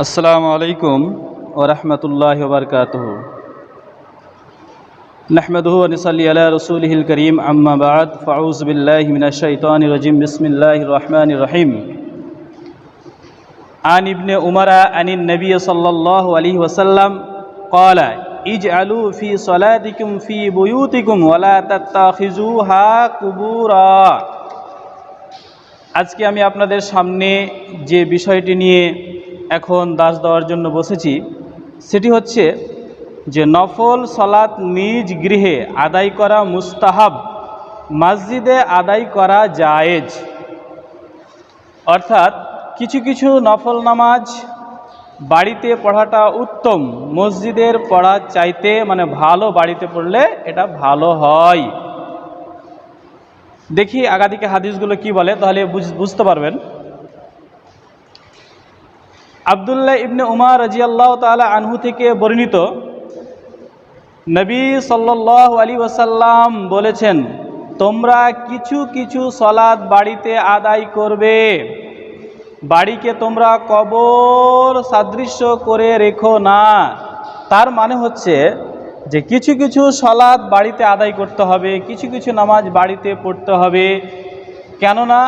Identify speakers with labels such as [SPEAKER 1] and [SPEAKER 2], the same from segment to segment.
[SPEAKER 1] আসসালামু আলাইকুম ওরহমতুল্লাহ বরকাত نحمده ونصلي على رسوله الكريم أما بعد فأعوذ بالله من الشيطان الرجيم بسم الله الرحمن الرحيم عن ابن عمر عن النبي صلى الله عليه وسلم قال اجعلوا في صلاتكم في بيوتكم ولا تتخذوها قبورا আজকে আমি আপনাদের সামনে যে বিষয়টি নিয়ে এখন দাস দেওয়ার জন্য বসেছি, সেটি হচ্ছে যে নফল সলাৎ নিজ গৃহে আদায় করা মুস্তাহাব, মসজিদে আদায় করা জায়েজ। অর্থাৎ কিছু কিছু নফল নামাজ বাড়িতে পড়াটা উত্তম, মসজিদের পড়ার চাইতে মানে ভালো বাড়িতে পড়লে এটা ভালো হয়। দেখি আগাদিকে হাদিসগুলো কি বলে, তাহলে বুঝ- বুঝতে পারবেন। আবদুল্লাহ ইবনে উমার রাজিয়াল্লাহ তাআলা আনহু থেকে বর্ণিত নবী সাল্লাহ আলী ওসাল্লাম বলেছেন, তোমরা কিছু কিছু সলাদ বাড়িতে আদায় করবে। বাড়িকে তোমরা কবর সাদৃশ্য করে রেখো না। তার মানে হচ্ছে যে কিছু কিছু সলাদ বাড়িতে আদায় করতে হবে, কিছু কিছু নামাজ বাড়িতে পড়তে হবে। কেননা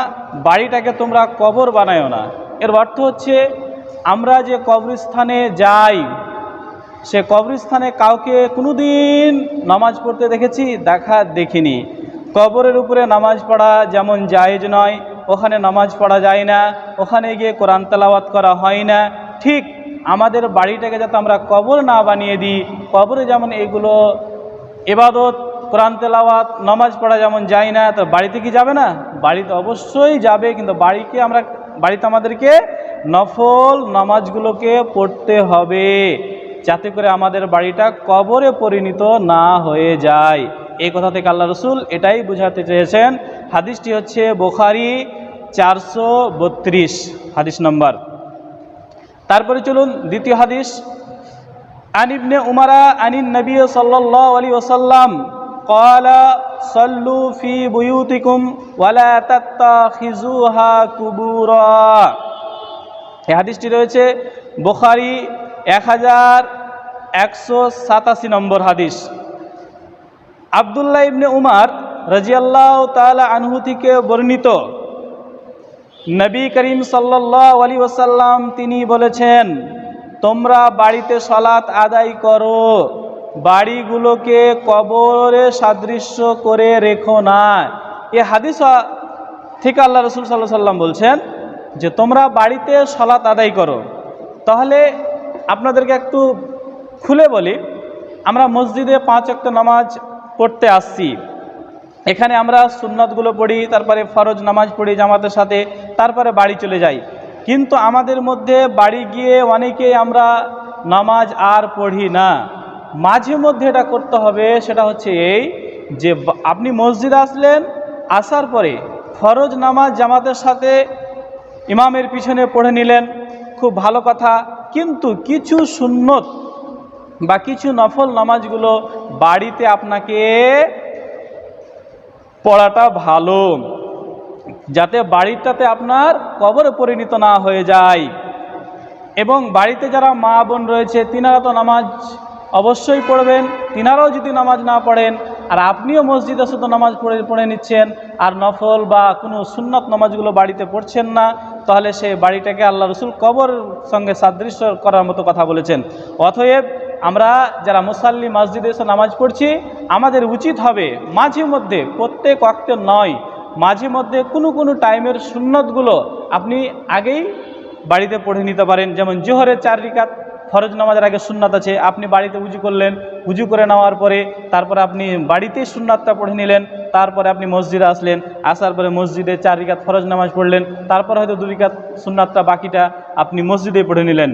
[SPEAKER 1] বাড়িটাকে তোমরা কবর বানায়ো না। এর অর্থ হচ্ছে আমরা যে কবরস্থানে যাই, সে কবরস্থানে কাউকে কোনোদিন নামাজ পড়তে দেখেছি, দেখা দেখিনি। কবরের উপরে নামাজ পড়া যেমন জায়েজ নয়, ওখানে নামাজ পড়া যায় না, ওখানে গিয়ে কোরআন তেলাওয়াত করা হয় না। ঠিক আমাদের বাড়িটাকে যাতে আমরা কবর না বানিয়ে দিই, কবরে যেমন এগুলো এবাদত কোরআন তেলাওয়াত, নামাজ পড়া যেমন যায় না, তো বাড়িতে কি যাবে না? বাড়িতে অবশ্যই যাবে, কিন্তু বাড়িকে আমরা বাড়িতে আমাদেরকে নফল নামাজগুলোকে পড়তে হবে, যাতে করে আমাদের বাড়িটা কবরে পরিণত না হয়ে যায়। এই কথা থেকে আল্লাহ রসুল এটাই বুঝাতে চেয়েছেন। হাদিসটি হচ্ছে বোখারি চারশো বত্রিশ, হাদিস নম্বর। তারপরে চলুন দ্বিতীয় হাদিস। আনিবনে উমারা আনিন নবী সাল্লাল্লাহু আলাইহি ওয়াসাল্লাম قال صلوا في بيوتكم ولا تتخذوها قبورا এই হাদিসটি রয়েছে বুখারী এক হাজার একশো সাতাশি নম্বর হাদিস আবদুল্লাহ ইবনে উমার রাজিয়াল্লাহ তাআলা আনহু থেকে বর্ণিত নবী করিম সাল্লাল্লাহু আলাইহি ওয়াসাল্লাম তিনি বলেছেন তোমরা বাড়িতে সলাৎ আদায় করো বাড়িগুলোকে কবরে সাদৃশ্য করে রেখো না। এ হাদিস থেকে আল্লাহ রসুল সাল্লাহ সাল্লাম বলছেন যে, তোমরা বাড়িতে সলাত আদায় করো। তাহলে আপনাদেরকে একটু খুলে বলি, আমরা মসজিদে পাঁচ অক্ট নামাজ পড়তে আসছি। এখানে আমরা সুন্নতগুলো পড়ি, তারপরে ফরজ নামাজ পড়ি জামাতের সাথে, তারপরে বাড়ি চলে যাই। কিন্তু আমাদের মধ্যে বাড়ি গিয়ে অনেকেই আমরা নামাজ আর পড়ি না। মাঝে মধ্যে এটা করতে হবে, সেটা হচ্ছে এই যে আপনি মসজিদে আসলেন, আসার পরে ফরজ নামাজ জামাতের সাথে ইমামের পিছনে পড়ে নিলেন, খুব ভালো কথা। কিন্তু কিছু সুন্নত বা কিছু নফল নামাজগুলো বাড়িতে আপনাকে পড়াটা ভালো, যাতে বাড়িটাতে আপনার কবরে পরিণত না হয়ে যায়। এবং বাড়িতে যারা মা বোন রয়েছে, তিনারা তো নামাজ অবশ্যই পড়বেন, তিনারাও যদি নামাজ না পড়েন, আর আপনিও মসজিদে শুধু নামাজ পড়ে পড়ে নিচ্ছেন, আর নফল বা কোনো সুন্নত নামাজগুলো বাড়িতে পড়ছেন না, তাহলে সে বাড়িটাকে আল্লাহ রসুল কবর সঙ্গে সাদৃশ্য করার মতো কথা বলেছেন। অতএব আমরা যারা মুসাল্লি মসজিদে এসে নামাজ পড়ছি, আমাদের উচিত হবে মাঝে মধ্যে, প্রত্যেক অক্টের নয়, মাঝে মধ্যে কোনো কোনো টাইমের সুন্নতগুলো আপনি আগেই বাড়িতে পড়ে নিতে পারেন, যেমন জোহরের চার রিকাত ফরজ নামাজের আগে সুন্নাত আছে, আপনি বাড়িতে উজু করলেন, উজু করে নেওয়ার পরে তারপরে আপনি বাড়িতেই সুন্নাতটা পড়ে নিলেন, তারপরে আপনি মসজিদে আসলেন, আসার পরে মসজিদে চার রিকাত ফরজ নামাজ পড়লেন, তারপরে হয়তো দু রিকাত সুন্নাতটা বাকিটা আপনি মসজিদে পড়ে নিলেন।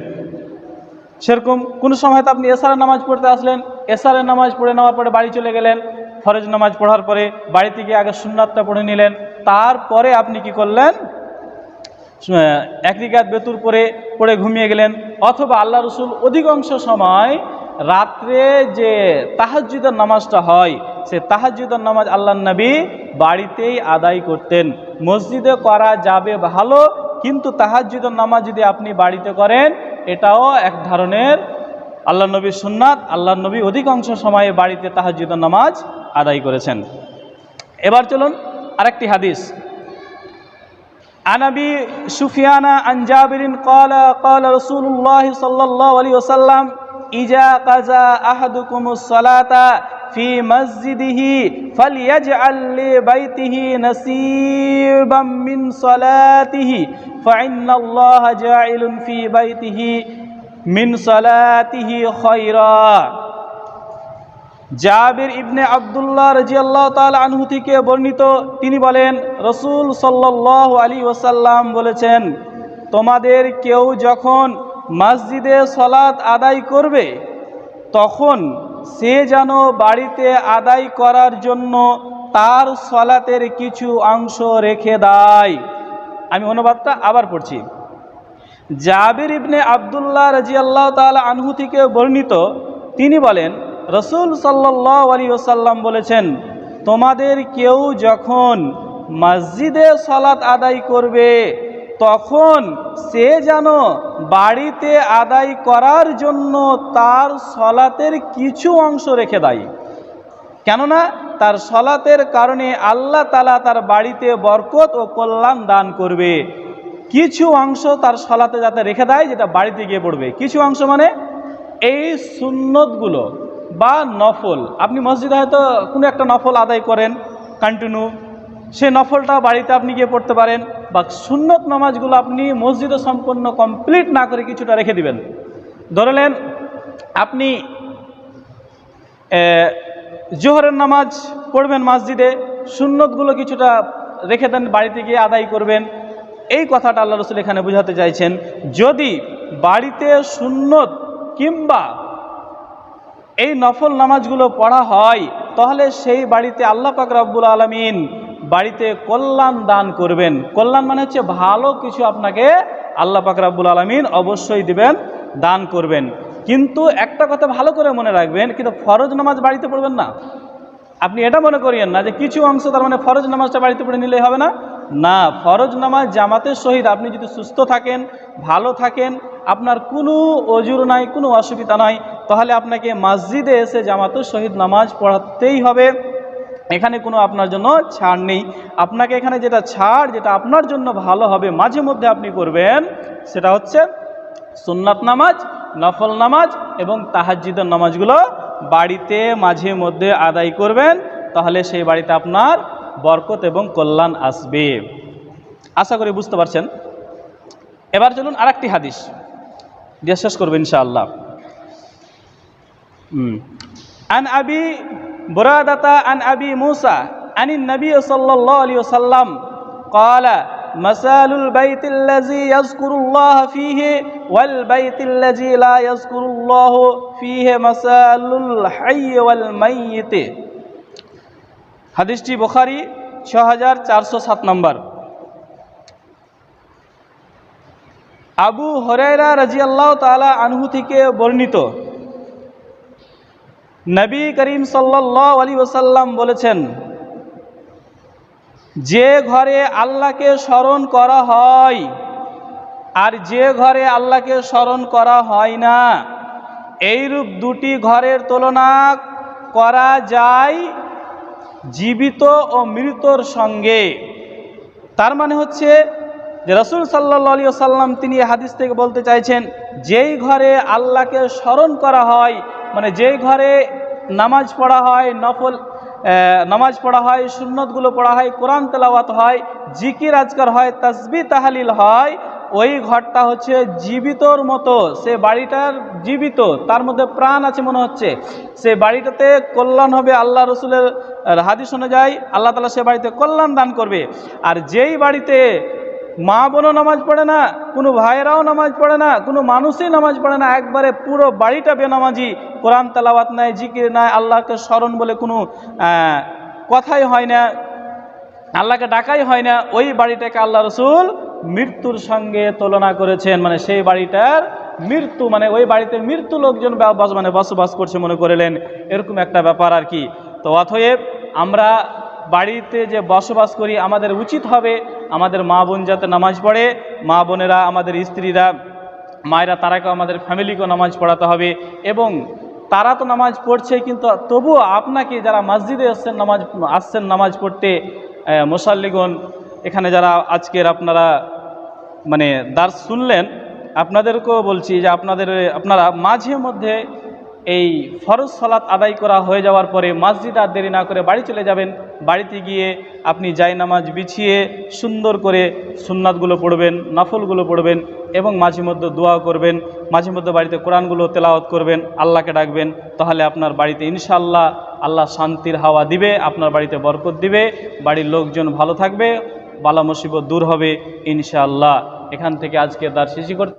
[SPEAKER 1] সেরকম কোনো সময় তো আপনি এসারের নামাজ পড়তে আসলেন, এসারের নামাজ পড়ে নেওয়ার পরে বাড়ি চলে গেলেন, ফরজ নামাজ পড়ার পরে বাড়িতে গিয়ে আগে সুন্নাতটা পড়ে নিলেন, তারপরে আপনি কি করলেন? এক রিকাত বেতুর পরে, পড়ে ঘুমিয়ে গেলেন। অথবা আল্লাহ রসুল অধিকাংশ সময় রাত্রে যে তাহাজ্জুদের নামাজটা হয়, সে তাহাজ্জুদের নামাজ আল্লাহ নবী বাড়িতেই আদায় করতেন। মসজিদে করা যাবে ভালো, কিন্তু তাহাজ্জুদের নামাজ যদি আপনি বাড়িতে করেন, এটাও এক ধরনের আল্লাহ নবীর সুন্নাত। আল্লাহ নবী অধিকাংশ সময়ে বাড়িতে তাহাজ্জুদের নামাজ আদায় করেছেন। এবার চলুন আরেকটি হাদিস। عن ابي سفيان عن جابر قال قال رسول الله صلى الله عليه وسلم اذا قضى احدكم الصلاه في مسجده فليجعل لبيته نصيبا من صلاته فان الله جاعل في بيته من صلاته خيرا জাবির ইবনে আবদুল্লাহ রাজিয়াল্লাহ তাল আনহু থেকে বর্ণিত, তিনি বলেন, রসুল সাল্লাহ আলী ওসাল্লাম বলেছেন, তোমাদের কেউ যখন মসজিদে সলাৎ আদায় করবে, তখন সে যেন বাড়িতে আদায় করার জন্য তার সলাতের কিছু অংশ রেখে দেয়। আমি অনুবাদটা আবার পড়ছি। জাবির ইবনে আবদুল্লাহ রাজিয়াল্লাহ তাল আনহু থেকে বর্ণিত, তিনি বলেন রসুল সাল্লাহ আলী ওসাল্লাম বলেছেন, তোমাদের কেউ যখন মসজিদে সলাৎ আদায় করবে, তখন সে যেন বাড়িতে আদায় করার জন্য তার সলাতের কিছু অংশ রেখে দেয়। কেননা তার সলাতের কারণে আল্লাহ তালা তার বাড়িতে বরকত ও কল্যাণ দান করবে। কিছু অংশ তার সলাতে যাতে রেখে দেয়, যেটা বাড়িতে গিয়ে পড়বে। কিছু অংশ মানে এই সুন্নতগুলো। বা নফল। আপনি মসজিদে হয়তো কোনো একটা নফল আদায় করেন কন্টিনিউ সে নফলটা বাড়িতে আপনি গিয়ে পড়তে পারেন বা সুন্নত নামাজগুলো আপনি মসজিদে সম্পূর্ণ কমপ্লিট না করে কিছুটা রেখে দিবেন। ধরলেন আপনি জোহরের নামাজ পড়বেন মসজিদে, সুন্নতগুলো কিছুটা রেখে দেন, বাড়িতে গিয়ে আদায় করবেন। এই কথাটা আল্লাহ রসুল এখানে বোঝাতে চাইছেন, যদি বাড়িতে সুন্নত কিংবা এই নফল নামাজগুলো পড়া হয়, তাহলে সেই বাড়িতে আল্লাহ পাক রব্বুল আলমিন বাড়িতে কল্যাণ দান করবেন। কল্যাণ মানে হচ্ছে ভালো কিছু আপনাকে আল্লাহ পাক রব্বুল আলমিন অবশ্যই দিবেন, দান করবেন। কিন্তু একটা কথা ভালো করে মনে রাখবেন, কিন্তু ফরজ নামাজ বাড়িতে পড়বেন না। আপনি এটা মনে করিয়েন না যে কিছু অংশ তার মানে ফরজ নামাজটা বাড়িতে পড়ে নিলেই হবে না। না, ফরজ নামাজ জামাতের সহিত আপনি যদি সুস্থ থাকেন, ভালো থাকেন, আপনার কোনো অজুর নাই, কোনো অসুবিধা নাই, তাহলে আপনাকে মসজিদে এসে জামাতের সহিত নামাজ পড়াতেই হবে। এখানে কোনো আপনার জন্য ছাড় নেই। আপনাকে এখানে যেটা ছাড়, যেটা আপনার জন্য ভালো হবে, মাঝে মধ্যে আপনি করবেন, সেটা হচ্ছে সুন্নাত নামাজ, নফল নামাজ এবং তাহাজ্জিদের নামাজগুলো বাড়িতে মাঝে মধ্যে আদায় করবেন, তাহলে সেই বাড়িতে আপনার বরকত এবং কল্যাণ আসবে আশা করি বুঝতে পারছেন এবার চলুন আরেকটি হাদিস দিয়ে শেষ করবো ইনশাআল্লাহ হুম আন আবি বুরাদাতা আন আবি মুসা আনি নবী সাল্লাল্লাহু আলাইহি ওয়াসাল্লাম قال مثال البيت الذي يذكر الله فيه والبيت الذي لا يذكر الله فيه مثال الحي والميت হাদিসটি বুখারী ছ হাজার চারশো সাত নম্বর। আবু হরাইরা রাজিয়াল্লাহ তালা আনহু থেকে বর্ণিত। নবী করিম সাল্লাহ আলী ওসাল্লাম বলেছেন, যে ঘরে আল্লাহকে স্মরণ করা হয় আর যে ঘরে আল্লাহকে স্মরণ করা হয় না, এইরূপ দুটি ঘরের তুলনা করা যায় জীবিত ও মৃতর সঙ্গে। তার মানে হচ্ছে যে রসুল সাল্লা সাল্লাম তিনি হাদিস থেকে বলতে চাইছেন, যেই ঘরে আল্লাহকে স্মরণ করা হয় মানে যেই ঘরে নামাজ পড়া হয়, নফল নামাজ পড়া হয়, সুন্নতগুলো পড়া হয়, কোরআন তেলাওয়াত হয়, জিকির আজকার হয় তসবি তাহালিল হয় ওই ঘরটা হচ্ছে জীবিতর মতো, সে বাড়িটার জীবিত, তার মধ্যে প্রাণ আছে মনে হচ্ছে। সে বাড়িটাতে কল্যাণ হবে আল্লাহ রসুলের হাদিস অনুযায়ী, আল্লাহ তালা সে বাড়িতে কল্যাণ দান করবে। আর যেই বাড়িতে মা বোনও নামাজ পড়ে না, কোনো ভাইয়েরাও নামাজ পড়ে না, কোনো মানুষই নামাজ পড়ে না, একবারে পুরো বাড়িটা বেনামাজি। কোরআন তালাওয়াত নাই, জিকির নাই, আল্লাহকে স্মরণ বলে কোনো কথাই হয় না, আল্লাহকে ডাকাই হয় না, ওই বাড়িটাকে আল্লাহ রসুল মৃত্যুর সঙ্গে তুলনা করেছেন মানে সেই বাড়িটার মৃত্যু মানে ওই বাড়িতে মৃত্যু লোকজন মানে বসবাস করছে মনে করলেন, এরকম একটা ব্যাপার আর কি। তো অথয়েব আমরা বাড়িতে যে বসবাস করি, আমাদের উচিত হবে আমাদের মা বোন যাতে নামাজ পড়ে। মা বোনেরা, আমাদের স্ত্রীরা, মায়েরা তারাকেও আমাদের ফ্যামিলিকেও নামাজ পড়াতে হবে। এবং তারা তো নামাজ পড়ছে, কিন্তু তবুও আপনাকে যারা মসজিদে আসছেন নামাজ আসছেন নামাজ পড়তে মুসাল্লিগণ এখানে যারা আজকের আপনারা মানে দার শুনলেন, আপনাদেরকেও বলছি যে আপনাদের, আপনারা মাঝে মধ্যে এই ফরজ সালাত আদায় করা হয়ে যাওয়ার পরে মসজিদ আর দেরি না করে বাড়ি চলে যাবেন। বাড়িতে গিয়ে আপনি যাই নামাজ বিছিয়ে সুন্দর করে সুন্নাতগুলো পড়বেন, নফলগুলো পড়বেন এবং মাঝে মধ্যে দোয়া করবেন, মাঝে মধ্যে বাড়িতে কোরআনগুলো তেলাওয়াত করবেন, আল্লাহকে ডাকবেন, তাহলে আপনার বাড়িতে ইনশাল্লাহ আল্লাহ শান্তির হাওয়া দিবে, আপনার বাড়িতে বরকত দিবে, বাড়ির লোকজন ভালো থাকবে। বালা মুসিবত দূর হবে ইনশাআল্লাহ। এখান থেকে আজকে তার শেষই করতে